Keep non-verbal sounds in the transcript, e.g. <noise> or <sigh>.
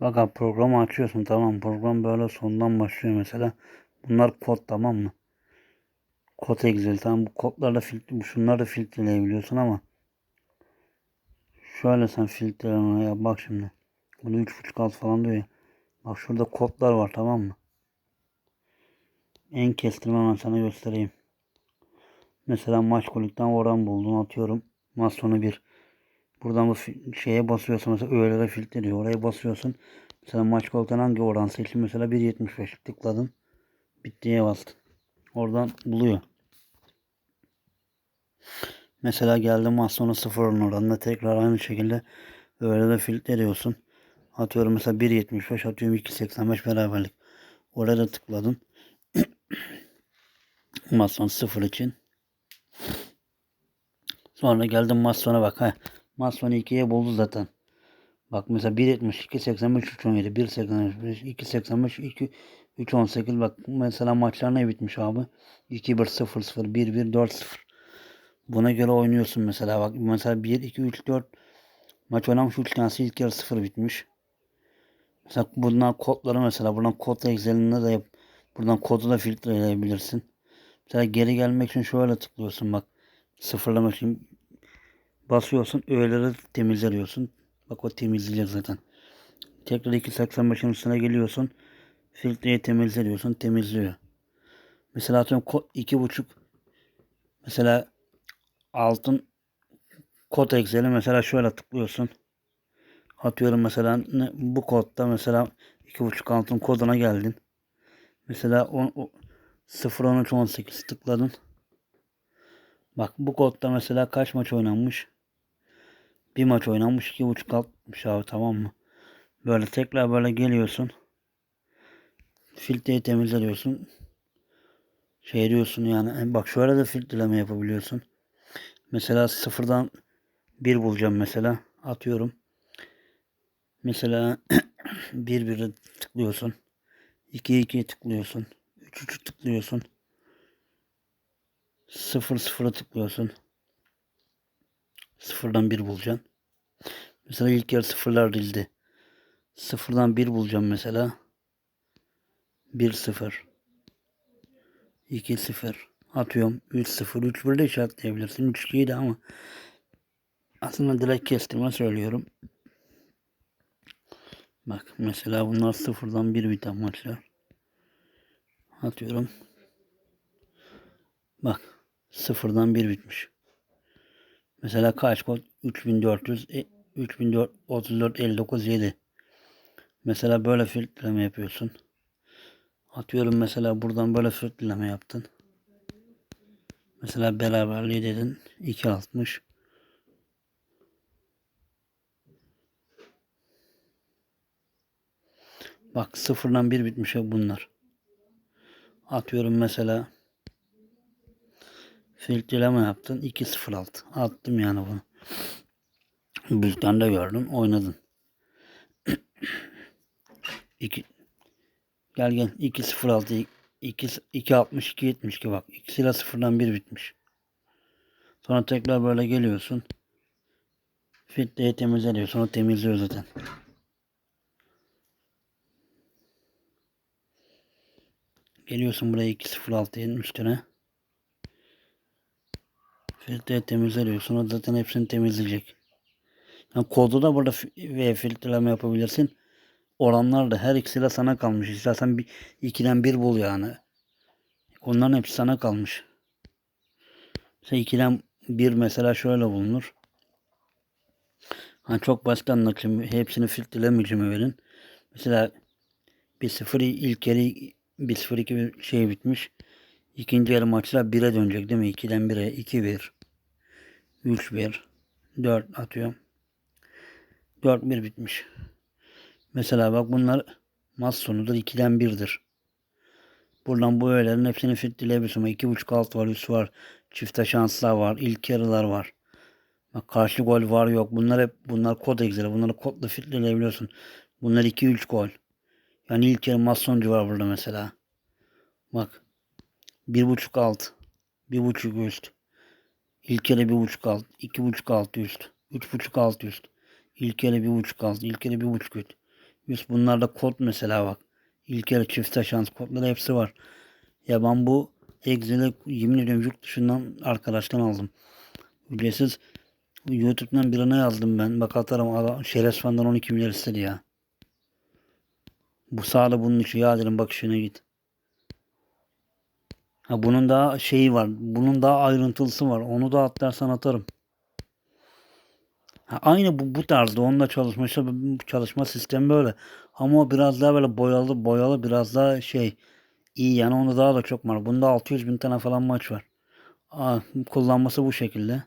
Bak abi programı açıyorsun tamam program böyle sondan başlıyor mesela. Bunlar kod tamam mı? Kod Excel tamam bu kodlarla filtre şunları da filtreleyebiliyorsun ama şöyle sen filtreleme ya bak şimdi. Bunu 3.5 alt falan diyor ya. Bak şurada kodlar var tamam mı? En kestirme ben sana göstereyim. Mesela maç kolikten oran buldun atıyorum. Maç sonu 1. Buradan bu şeye basıyorsun mesela öğelere filtre diyor. Oraya basıyorsun. Mesela maç kolikten hangi oran seçtin? Mesela 1.75 tıkladın. Bittiye bastın. Oradan buluyor. Mesela geldi maç sonu 0 oranında tekrar aynı şekilde öyle de filtre diyorsun. Atıyorum mesela 1.75 atıyorum 2.85 beraberlik. Oraya da tıkladın. <clears throat> maç sonu 0 için. Sonra geldim maç sona bak. Heh. Maç sonu 2'ye buldu zaten. Bak mesela 1.70, 2.85, 3.17, 1.85, 2.85, 2, 3.18 bak mesela maçlar ne bitmiş abi? 2-1, 0-0, 1-1, 4-0. Buna göre oynuyorsun mesela bak mesela 1, 2, 3, 4 maç oynamış 3 tanesi ilk yarı 0 bitmiş. Mesela bundan kodları mesela buradan kod Excel'inde de yap. Buradan kodu da filtreleyebilirsin. Mesela geri gelmek için şöyle tıklıyorsun bak. Sıfırlamak için basıyorsun öğeleri temizliyorsun. Bak o temizleyecek zaten. Tekrar 2.85'in üstüne geliyorsun. Filtreyi temizliyorsun. Temizliyor. Mesela atıyorum iki buçuk mesela altın kod Excel'i mesela şöyle tıklıyorsun. Atıyorum mesela bu kodda mesela iki buçuk altın koduna geldin. Mesela on, o, 0 13 18 tıkladın. Bak bu kodda mesela kaç maç oynanmış? Bir maç oynanmış iki buçuk altmış abi tamam mı? Böyle tekrar böyle geliyorsun. Filtreyi temizliyorsun. Şey diyorsun yani bak şöyle de filtreleme yapabiliyorsun. Mesela sıfırdan bir bulacağım mesela. Atıyorum. Mesela <clears throat> bir biri tıklıyorsun. 2 2 tıklıyorsun. 3 3 tıklıyorsun. 0 0'a tıklıyorsun. Sıfırdan bir bulacaksın. Mesela ilk yarı sıfırlar dizdi. Sıfırdan bir bulacağım mesela. 1 0 2 0 atıyorum 3 0 3 1 de işaretleyebilirsin. 3 2 de ama aslında direkt kestirme söylüyorum. Bak mesela bunlar sıfırdan bir biten maçlar. Atıyorum. Bak sıfırdan bir bitmiş. Mesela kaç kod? 3400 e, 3434 59 7. Mesela böyle filtreleme yapıyorsun. Atıyorum mesela buradan böyle filtreleme yaptın. Mesela beraberliği dedin 260. Bak sıfırdan bir bitmiş bunlar. Atıyorum mesela filtreleme yaptın 206. Attım yani bunu. Bültende gördün oynadın. <clears throat> 2 Gel gel 206 2 262 72 bak. İkisiyle sıfırdan bir bitmiş. Sonra tekrar böyle geliyorsun. Filtreyi temizliyor. Sonra temizliyor zaten. Geliyorsun buraya 206'nın üstüne. Filtreyi temizliyor. Sonra zaten hepsini temizleyecek. Yani kodu da burada ve filtreleme yapabilirsin. Oranlar da her ikisi de sana kalmış. İstersen bir, ikiden bir bul yani. Onların hepsi sana kalmış. Mesela ikiden bir mesela şöyle bulunur. Hani çok basit anlatayım. Hepsini filtrelemeyeceğim verin. Mesela bir sıfır ilk yarı bir sıfır iki şey bitmiş. İkinci yarı maçlar 1'e dönecek değil mi? 2'den 1'e 2-1 3-1 4 atıyorum. 4-1 bitmiş. Mesela bak bunlar maç sonudur 2'den 1'dir. Buradan bu öğelerin hepsini filtreleyebiliyorsun. 2.5 alt var, üst var. Çifte şanslar var. ilk yarılar var. Bak karşı gol var yok. Bunlar hep bunlar kod egzeri. Bunları kodla filtreleyebiliyorsun. Bunlar 2-3 gol. Yani ilk yarı maç sonucu var burada mesela. Bak. 1.5 alt. 1.5 üst. İlk yarı 1.5 alt. 2.5 alt üst. 3.5 alt üst. İlk yarı 1.5 alt. İlk yarı 1.5 üst. Yüz bunlarda kod mesela bak. İlkel çift şans kodları hepsi var. Ya ben bu Excel'i yemin ediyorum yurt dışından arkadaştan aldım. Ücretsiz YouTube'dan birine yazdım ben. Bak atarım. Şeref Fan'dan 12 milyar istedi ya. Bu sağda bunun için ya dedim bak işine git. Ha bunun daha şeyi var. Bunun daha ayrıntılısı var. Onu da atlarsan atarım. Ha, aynı bu, bu tarzda onunla çalışma çalışma sistemi böyle. Ama o biraz daha böyle boyalı boyalı biraz daha şey iyi yani onda daha da çok var. Bunda 600 bin tane falan maç var. Aa, kullanması bu şekilde.